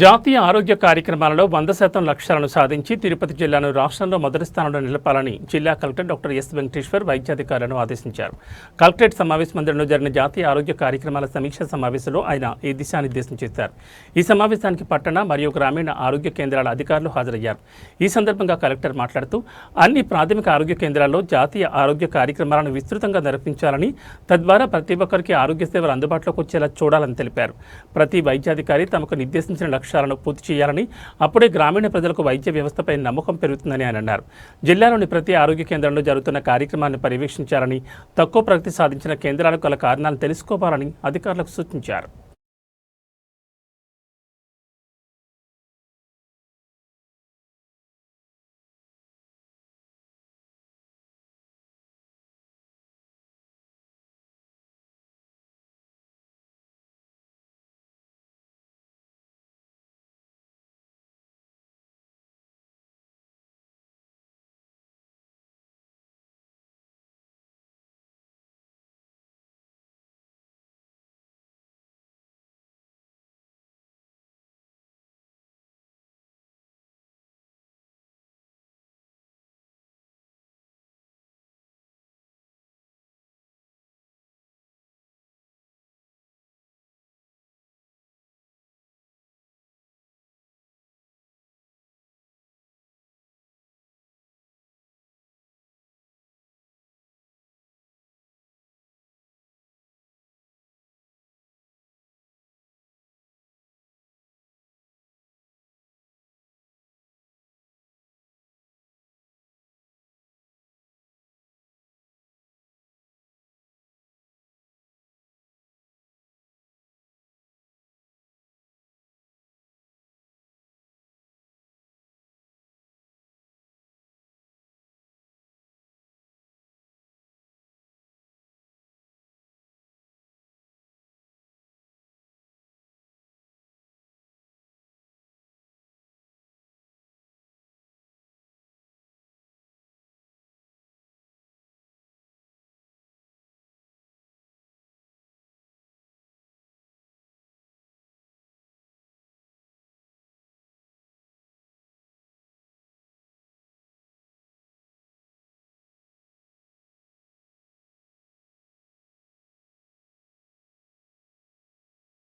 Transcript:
జాతీయ ఆరోగ్య కార్యక్రమాలలో వంద శాతం లక్ష్యాలను సాధించి తిరుపతి జిల్లాను రాష్ట్రంలో మొదటి స్థానంలో నిలపాలని జిల్లా కలెక్టర్ డాక్టర్ ఎస్ వెంకటేశ్వర్ వైద్యాధికారులను ఆదేశించారు. కలెక్టరేట్ సమావేశ మందిరంలో జరిగిన జాతీయ ఆరోగ్య కార్యక్రమాల సమీక్ష సమావేశంలో ఆయన ఈ దిశానిర్దేశం చేశారు. ఈ సమావేశానికి పట్టణ మరియు గ్రామీణ ఆరోగ్య కేంద్రాల అధికారులు హాజరయ్యారు. ఈ సందర్భంగా కలెక్టర్ మాట్లాడుతూ అన్ని ప్రాథమిక ఆరోగ్య కేంద్రాల్లో జాతీయ ఆరోగ్య కార్యక్రమాలను విస్తృతంగా నిర్వహించాలని తద్వారా ప్రతి ఒక్కరికి ఆరోగ్య సేవలు అందుబాటులోకి వచ్చేలా చూడాలని తెలిపారు. ప్రతి వైద్యాధికారి తమకు నిర్దేశించిన లక్ష్యాలను పూర్తి చేయాలని అప్పుడే గ్రామీణ ప్రజలకు వైద్య వ్యవస్థపై నమ్మకం పెరుగుతుందని ఆయన అన్నారు. జిల్లాలోని ప్రతి ఆరోగ్య కేంద్రంలో జరుగుతున్న కార్యక్రమాన్ని పర్యవేక్షించాలని తక్కువ ప్రగతి సాధించిన కేంద్రాలకు గల కారణాలను తెలుసుకోవాలని అధికారులకు సూచించారు.